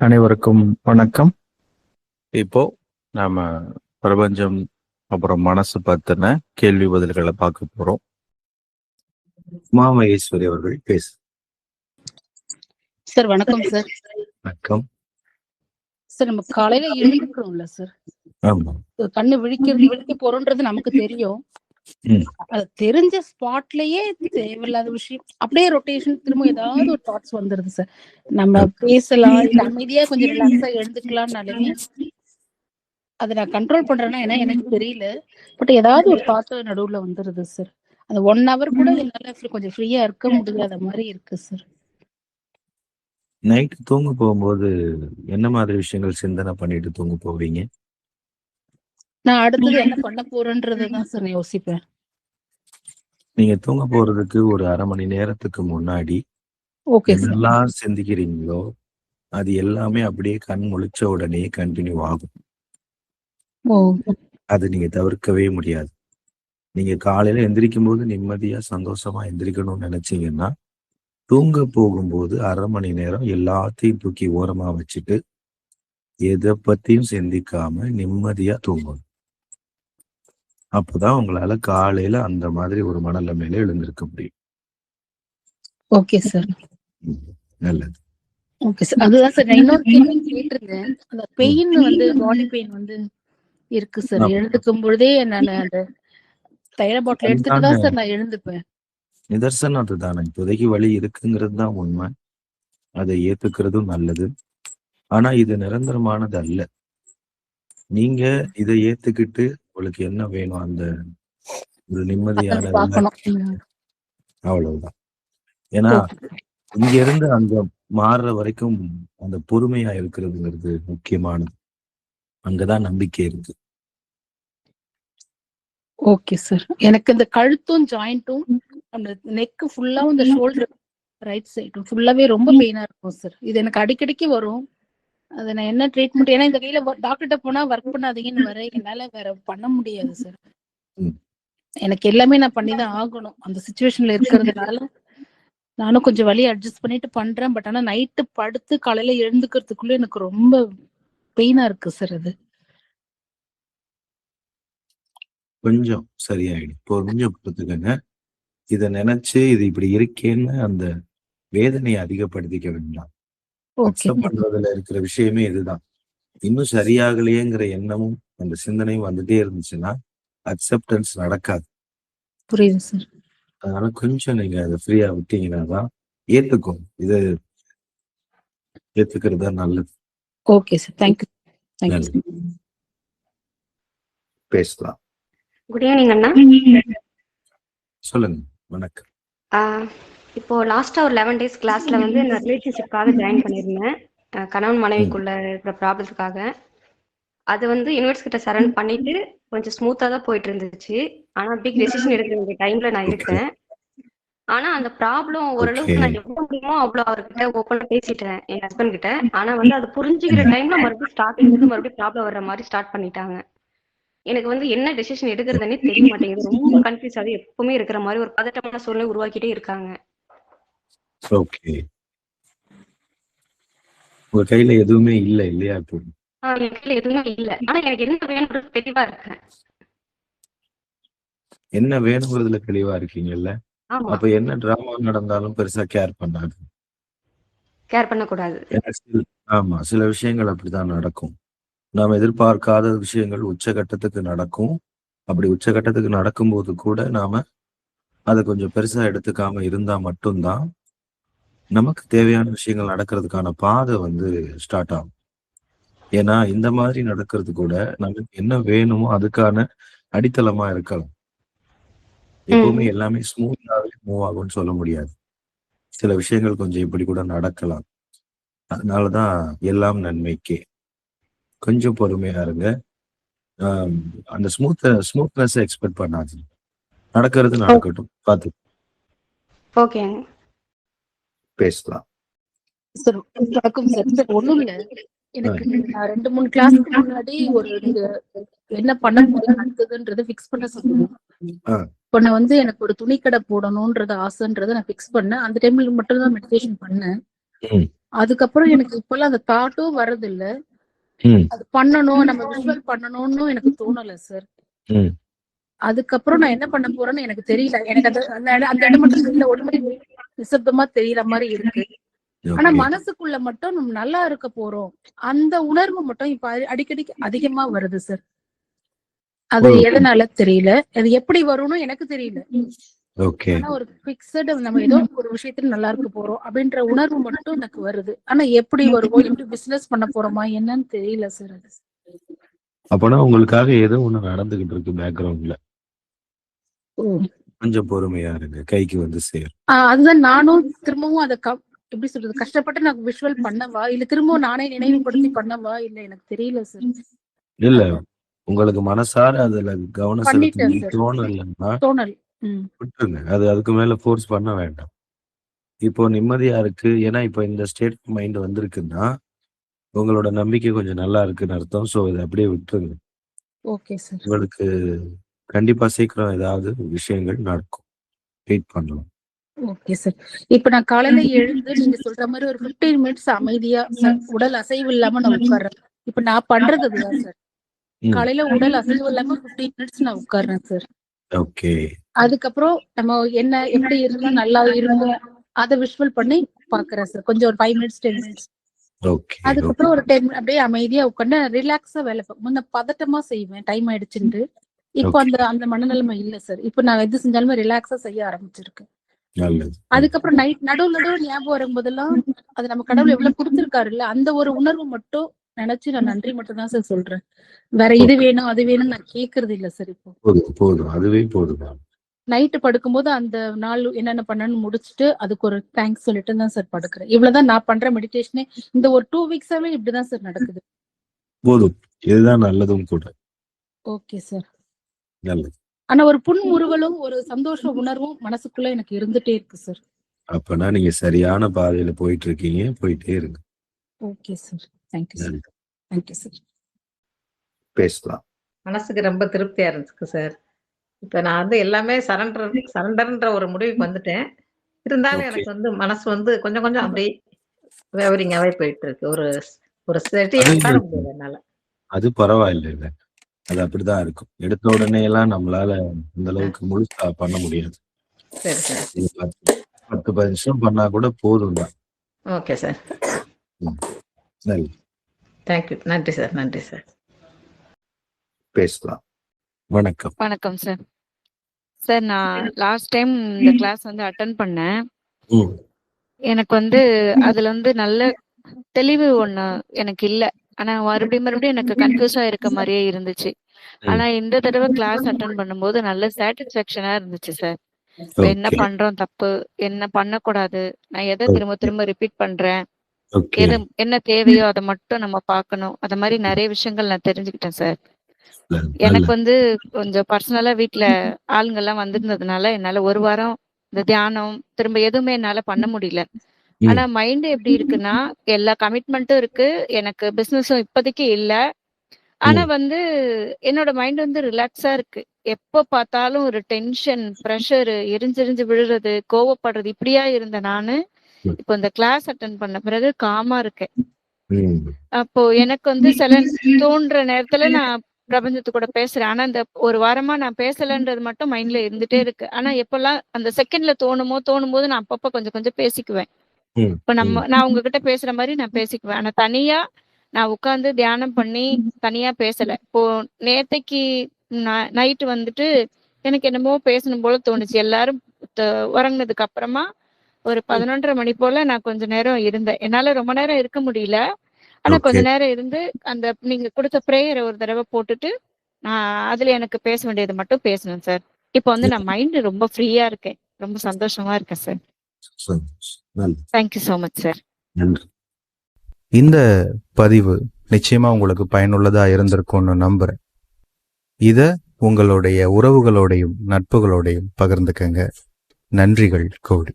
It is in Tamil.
அனைவருக்கும் வணக்கம். இப்போ நாம பிரபஞ்சம் அப்புறம் மனசு பத்தின கேள்வி பதில்களை பார்க்க போறோம். உமாமகேஸ்வரி அவர்கள் பேசு. சார் வணக்கம் சார். வணக்கம். சார் நம்ம காலையில எழுந்திருக்கிறோம்ல சார். ஆமா. கண்ணு விழிக்கிறது விழிக்க போறோன்றது நமக்கு தெரியும். அது தெரிஞ்ச ஸ்பாட்லயே தேவையில்லாத விஷயம். அப்படியே ரொட்டேஷன் திரும்ப ஏதாவது ஒரு தாட்ஸ் வந்துருது சார் நம்ம பேசலாம் இல்ல அமைதியா கொஞ்சம் ரிலாக்ஸா எழுந்துக்கலாம்னாலுமே அதை நான் கண்ட்ரோல் பண்றேன்னா ஏன்னா எனக்கு தெரியல. பட் ஏதாவது ஒரு தாட் நடுவுல வந்துருது சார் அந்த ஒன் ஹவர் கூட என்னால கொஞ்சம் ஃப்ரீயா இருக்க முடியாத மாதிரி இருக்கு சார் நைட் தூங்க போகும்போது என்ன மாதிரி விஷயங்கள் சிந்தனை பண்ணிட்டு தூங்க போவீங்க? நான் அடுத்தது என்ன பண்ண போறேன்றதை தான் சார் நான் யோசிப்பேன். நீங்க தூங்க போறதுக்கு ஒரு அரை மணி நேரத்துக்கு முன்னாடி என்னெல்லாம் சிந்திக்கிறீங்களோ அது எல்லாமே அப்படியே கண் முழிச்ச உடனே கண்டினியூ ஆகும். ஓ. அது நீங்க தவிர்க்கவே முடியாது. நீங்க காலையில எந்திரிக்கும் போது நிம்மதியா சந்தோஷமா எந்திரிக்கணும்னு நினைச்சீங்கன்னா தூங்க போகும்போது அரை மணி நேரம் எல்லாத்தையும் தூக்கி ஓரமா வச்சுட்டு எதை பத்தியும் சிந்திக்காம நிம்மதியா தூங்கணும். அப்பதான் உங்களால காலையில அந்த மாதிரி ஒரு மனநிலைமையில எழுந்திருக்க முடியும். Okay sir. நல்லது. Okay sir. அதுதான் சார் இன்னொரு கேள்வி கேட்டிருந்தேன். அந்த பெயின் வந்து பாடி பெயின் வந்து இருக்கு சார். எழுந்துக்கும் பொழுதே நான் அந்த தைல பாட்டில் எடுத்துட்டு தான் சார் நான் எழுந்துப்பேன். நிதர்சனம் அதுதானே. இப்போதைக்கு வழி இருக்குங்கிறது தான் உண்மை. அதை ஏத்துக்கிறதும் நல்லது. ஆனா இது நிரந்தரமானது அல்ல. நீங்க இதை ஏத்துக்கிட்டு உங்களுக்கு என்ன வேணும் அந்த ஒரு நிம்மதியான. அவ்வளவுதான். ஏன்னா இங்க இருந்து அங்க மாறுற வரைக்கும் அந்த பொறுமையா இருக்கிறதுங்கிறது முக்கியமானது. அங்கதான் நம்பிக்கை இருக்கு. ஓகே சார் எனக்கு இந்த கழுத்தும் ஜாயிண்ட்டும் அந்த நெக் ஃபுல்லாவும் இந்த ஷோல்டர் ரைட் சைடும் ஃபுல்லாவே ரொம்ப பெயினா இருக்கும் சார் இது எனக்கு அடிக்கடிக்கு வரும். அது நான் என்ன ட்ரீட்மெண்ட் ஏன்னா இந்த கையில டாக்டர்கிட்ட போனா ஒர்க் பண்ணாதீங்கன்னு வர என்னால வேற பண்ண முடியாது சார். எனக்கு எல்லாமே நான் பண்ணி தான் ஆகணும். அந்த சுச்சுவேஷன்ல இருக்கிறதுனால நானும் கொஞ்சம் வழி அட்ஜஸ்ட் பண்ணிட்டு பண்றேன். பட் ஆனா நைட்டு படுத்து காலையில எழுந்துக்கிறதுக்குள்ள எனக்கு ரொம்ப பெயினா இருக்கு சார் அது. கொஞ்சம் சரியாயிடும். இப்போ கொஞ்சம் பொறுத்துக்கங்க இதை நினைச்சு இது இப்படி இருக்கேன்னு அந்த வேதனையை அதிகப்படுத்திக்க வேண்டாம். அக்செப்ட் பண்றதுல இருக்கிற விஷயமே இதுதான். இன்னும் சரியாகலையேங்கிற எண்ணமும் அந்த சிந்தனையும் வந்துட்டே இருந்துச்சுன்னா அக்செப்டன்ஸ் நடக்காது. புரியுது சார் அதனால கொஞ்சம் நீங்க அதை ஃப்ரீயா விட்டீங்கன்னா தான் ஏத்துக்கும். இது ஏத்துக்கிறது தான் நல்லது. Okay sir thank you. பேசலாம். குட் ஈவினிங் அண்ணா. சொல்லுங்க. வணக்கம். இப்போ லாஸ்டா ஒரு லெவன் டேஸ் கிளாஸ்ல வந்து நான் ரிலேஷன்ஷிப்காக ஜாயின் பண்ணியிருந்தேன். கணவன் மனைவிக்குள்ள இருக்கிற ப்ராப்ளத்துக்காக அது வந்து யூனிவர்ஸ் கிட்ட சரண் பண்ணிட்டு கொஞ்சம் ஸ்மூத்தா தான் போயிட்டு இருந்துச்சு ஆனா பிக் டெசிஷன் எடுக்கிற வேண்டிய டைம்ல நான் இருக்கேன். ஆனா அந்த ப்ராப்ளம் ஓரளவுக்கு. நான் எவ்வளவு முடியுமோ அவ்வளவு அவர்கிட்ட ஓப்பனா பேசிட்டேன் என் ஹஸ்பண்ட் கிட்ட. ஆனா வந்து அது புரிஞ்சுக்கிற டைம்ல மறுபடியும் ஸ்டார்டிங் இருந்து மறுபடியும் ப்ராப்ளம் வர்ற மாதிரி ஸ்டார்ட் பண்ணிட்டாங்க. எனக்கு வந்து என்ன டெசிஷன் எடுக்கிறதுனே தெரிய மாட்டேங்குது. ரொம்ப கன்ஃபியூஸ் ஆகுது எப்பவுமே இருக்கிற மாதிரி ஒரு பதட்டமான சூழ்நிலை உருவாக்கிட்டே இருக்காங்க. ஓகே உங்க கையில எதுவுமே இல்லை இல்லையா இப்போ? ஆஹ் என் கையில எதுவுமே இல்ல. ஆனா எனக்கு என்ன வேணும்ன்றது தெளிவா இருக்கேன் என்ன வேணுங்கிறதுல தெளிவா இருக்கீங்கல்ல? அப்ப என்ன டிராமா நடந்தாலும் பெருசா கேர் பண்ணாது. கேர் பண்ணக்கூடாது. ஆமா சில விஷயங்கள் அப்படிதான் நடக்கும். நாம் எதிர்பார்க்காத விஷயங்கள் உச்சகட்டத்துக்கு நடக்கும். அப்படி உச்சகட்டத்துக்கு நடக்கும்போது கூட நாம அதை கொஞ்சம் பெருசா எடுத்துக்காம இருந்தா மட்டும்தான் நமக்கு தேவையான விஷயங்கள் நடக்கிறதுக்கான பாதை வந்து ஸ்டார்ட் ஆகும். ஏன்னா இந்த மாதிரி நடக்கிறது கூட நமக்கு என்ன வேணுமோ அதுக்கான அடித்தளமா இருக்கலாம். எப்பவுமே எல்லாமே ஸ்மூத்தாவே மூவ் ஆகும்னு சொல்ல முடியாது. சில விஷயங்கள் கொஞ்சம் இப்படி கூட நடக்கலாம். அதனாலதான் எல்லாம் நன்மைக்கே. கொஞ்சம் பொறுமையா இருங்க. அந்த ஸ்மூத் ஸ்மூத்னஸ் எக்ஸ்பெக்ட் பண்ணாது நடக்கிறது நடக்கட்டும். பார்த்து ஓகேங்க. பேசலாம். சார் வணக்கம் சார் சார் ஒண்ணும் இல்ல. எனக்கு ரெண்டு மூணு கிளாஸ்க்கு முன்னாடி ஒரு என்ன பண்ண அடுத்ததுன்றதை ஃபிக்ஸ் பண்ண சொல்லுங்க. ஆ. இப்போ நான் வந்து எனக்கு ஒரு துணி கடை போடணும்ன்றது ஆசைன்றதை நான் ஃபிக்ஸ் பண்ணேன். அந்த டைம்ல மட்டும் தான் மெடிடேஷன் பண்ணேன். அதுக்கப்புறம் எனக்கு இப்பெல்லாம் அந்த தாட்டும் வர்றது இல்ல அது பண்ணணும் நம்ம விஷுவல் பண்ணணும்னு எனக்கு தோணல சார். அதுக்கப்புறம் நான் என்ன பண்ண போறேன்னு எனக்கு தெரியல. எனக்கு அந்த அந்த இடம் மட்டும் தெரியல ஒரு மாதிரி நிசப்தமா தெரியற மாதிரி இருக்கு. ஆனா மனசுக்குள்ள மட்டும் நம்ம நல்லா இருக்க போறோம். அந்த உணர்வு மட்டும் இப்ப அடி- அடிக்கடி அதிகமா வருது சார் அது. எதனால தெரியல. அது எப்படி வரும்னு எனக்கு தெரியல. ஒரு பிக்சட் நம்ம ஏதோ ஒரு விஷயத்துல நல்லா இருக்க போறோம் அப்படின்ற உணர்வு மட்டும் எனக்கு வருது. ஆனா எப்படி வருவோம் எப்படி பிசினஸ் பண்ண போறோமா என்னன்னு தெரியல சார் அது அப்பனா உங்களுக்காக ஏதோ ஒண்ணு நடந்துகிட்டு இருக்கு பேக்ரவுண்ட்ல. கொஞ்சம் பொறுமையா இருங்க. கைக்கு வந்து சேரும். அதுதான் நானும் திரும்பவும் அதை எப்படி சொல்றது கஷ்டப்பட்டு நான் விஷுவல் பண்ணவா? இல்ல திரும்பவும் நானே நினைவுபடுத்தி பண்ணவா? இல்ல எனக்கு தெரியல சார் இல்ல உங்களுக்கு மனசார அதுல கவனம் செலுத்தி. தோணலைன்னா தோணல் விட்டுருங்க. அது அதுக்கு மேல ஃபோர்ஸ் பண்ண வேண்டாம். இப்போ நிம்மதியா இருக்கு. ஏன்னா இப்போ இந்த ஸ்டேட் மைண்ட் வந்திருக்குன்னா உங்களோட நம்பிக்கை கொஞ்சம் நல்லா இருக்குன்னு அர்த்தம். ஸோ இதை அப்படியே விட்டுருங்க. ஓகே சார் உங்களுக்கு கண்டிப்பா சீக்கிரம் ஏதாவது விஷயங்கள் நடக்கும். வெயிட் பண்ணலாம். ஓகே சார் இப்ப நான் காலையில எழுந்து நீங்க சொல்ற மாதிரி ஒரு 15 மினிட்ஸ் அமைதியா உடல் அசைவு இல்லாம நான் உட்கார்றேன். இப்ப நான் பண்றது அதுதான் சார். காலையில உடல் அசைவு இல்லாம 15 மினிட்ஸ் நான் உட்கார்றேன் சார் ஓகே அதுக்கப்புறம் நம்ம என்ன எப்படி இருந்தா நல்லா இருக்கும் அதை விஷுவல் பண்ணி பாக்குறேன் சார் கொஞ்சம் ஒரு five minutes ten minutes okay அதுக்கப்புறம் ஒரு டென் அப்படியே அமைதியா உட்காந்து ரிலாக்ஸா வேலை முன்ன பதட்டமா செய்வேன். டைம் ஆயிடுச்சுட்டு இப்போ. அந்த அந்த மனநிலைமை இல்ல சார் இப்போ நான் எது செஞ்சாலுமே ரிலாக்ஸா செய்ய ஆரம்பிச்சிருக்கேன் நல்லது. அதுக்கப்புறம் நைட் நடுவுல நடுவுல ஞாபகம் வரும்போதெல்லாம் அது நம்ம கடவுள் எவ்வளவு கொடுத்திருக்காரு இல்ல அந்த ஒரு உணர்வு மட்டும் நினைச்சு நான் நன்றி மட்டும் தான் சார் சொல்றேன். வேற இது வேணும் அது வேணும் நான் கேக்குறது இல்ல சார் இப்போ. போதும் அதுவே போதும் நைட்டு படுக்கும்போது அந்த நாள் என்னென்ன பண்ணணும்னு முடிச்சுட்டு அதுக்கு ஒரு தேங்க்ஸ் சொல்லிட்டு தான் சார் படுக்கிறேன். இவ்வளவுதான் நான் பண்ற மெடிடேஷனே இந்த ஒரு டூ வீக்ஸாவே இப்படிதான் சார் நடக்குது. போதும். இதுதான் நல்லதும் கூட. ஓகே சார் நல்லது. ஆனா ஒரு புன்முறுவலும் ஒரு சந்தோஷ உணர்வும் மனசுக்குள்ள எனக்கு இருந்துட்டே இருக்கு சார் அப்பனா நீங்க சரியான பாதையில போயிட்டு இருக்கீங்க போயிட்டே இருங்க. Okay sir thank you sir நன்றி. தேங்க்யூ சார் பேசலாம். மனசுக்கு ரொம்ப திருப்தியா இருந்துச்சு சார் இப்ப நான் வந்து எல்லாமே சரண்டர் சரண்டர்ன்ற ஒரு முடிவுக்கு வந்துட்டேன். இருந்தாலும். எனக்கு வந்து மனசு வந்து கொஞ்சம் கொஞ்சம் அப்படியே வேவரிங்காவே போயிட்டு இருக்கு ஒரு ஒரு செட்டி அது உட்கார இருக்கு. முடியல என்னால. அது பரவாயில்லை இல்ல அது அப்படிதான் இருக்கும். எடுத்த உடனே எல்லாம் நம்மளால இந்த அளவுக்கு முழுசா பண்ண முடியாது. சரி சார். இது பத்து பத்து பதினஞ்சு நிமிஷம் பண்ணா கூட போதும் தான். Okay sir. சரி. தேங்க்யூ நன்றி சார். நன்றி சார். பேசலாம். வணக்கம். வணக்கம் சார். சார் நான் லாஸ்ட் டைம் இந்த கிளாஸ் வந்து அட்டன் பண்ணேன். ம். எனக்கு வந்து அதுல வந்து நல்ல தெளிவு ஒண்ணு எனக்கு இல்ல. ஆனா மறுபடியும் மறுபடியும் எனக்கு கன்ஃபியூஸா இருக்க மாதிரியே இருந்துச்சு. ஆனா இந்த தடவை கிளாஸ் அட்டன் பண்ணும்போது நல்ல சாட்டிஸ்பாக்சனா இருந்துச்சு சார் என்ன பண்றோம்? தப்பு. என்ன பண்ணக்கூடாது? நான் எதை திரும்ப திரும்ப ரிப்பீட் பண்றேன்? எது என்ன தேவையோ அதை மட்டும் நம்ம பார்க்கணும். அத மாதிரி நிறைய விஷயங்கள் நான் தெரிஞ்சுக்கிட்டேன் சார் எனக்கு வந்து கொஞ்சம் பர்சனலா வீட்ல ஆளுங்க எல்லாம் வந்திருந்ததுனால என்னால ஒரு வாரம் இந்த தியானம் திரும்ப எதுவுமே என்னால பண்ண முடியல. ஆனா மைண்ட் எப்படி இருக்குன்னா எல்லா கமிட்மெண்ட்டும் இருக்கு. எனக்கு பிசினஸும் இப்போதைக்கு இல்ல. ஆனா வந்து என்னோட மைண்ட் வந்து ரிலாக்ஸா இருக்கு. எப்ப பார்த்தாலும் ஒரு டென்ஷன் ப்ரெஷர் எரிஞ்செரிஞ்சு விழுறது கோவப்படுறது இப்படியா இருந்த நானு. இப்போ இந்த கிளாஸ் அட்டன் பண்ண பிறகு காமா இருக்கேன். அப்போ எனக்கு வந்து சில தோன்ற நேரத்துல நான் பிரபஞ்சத்து கூட பேசுறேன். ஆனா இந்த ஒரு வாரமா நான் பேசலன்றது மட்டும் மைண்ட்ல இருந்துட்டே இருக்கு. ஆனா எப்பெல்லாம் அந்த செகண்ட்ல தோணுமோ தோணும் போது நான் அப்பப்ப கொஞ்சம் கொஞ்சம் பேசிக்குவேன். இப்ப நம்ம நான் உங்ககிட்ட பேசுற மாதிரி நான் பேசிக்குவேன். ஆனா தனியா நான் உட்கார்ந்து தியானம் பண்ணி தனியா பேசல. இப்போ நேத்தைக்கு நைட்டு வந்துட்டு எனக்கு என்னமோ பேசணும் போல தோணுச்சு. எல்லாரும் உறங்குனதுக்கு அப்புறமா ஒரு பதினொன்றரை மணி போல நான் கொஞ்ச நேரம் இருந்தேன். என்னால ரொம்ப நேரம் இருக்க முடியல. ஆனா கொஞ்ச. நேரம் இருந்து அந்த நீங்க கொடுத்த ப்ரேயரை ஒரு தடவை போட்டுட்டு நான் அதுல எனக்கு பேச வேண்டியது மட்டும் பேசணும் சார் இப்போ வந்து நான் மைண்ட் ரொம்ப ஃப்ரீயா இருக்கேன். ரொம்ப சந்தோஷமா இருக்கேன் சார் சந்தோஷம். நல்லது தேங்க்யூ ஸோ மச் சார் நன்றி. இந்த பதிவு நிச்சயமா உங்களுக்கு பயனுள்ளதா இருந்திருக்கும்னு நம்புறேன். இத உங்களுடைய உறவுகளோடையும் நட்புகளோடையும் பகிர்ந்துக்கங்க. நன்றிகள் கோடி.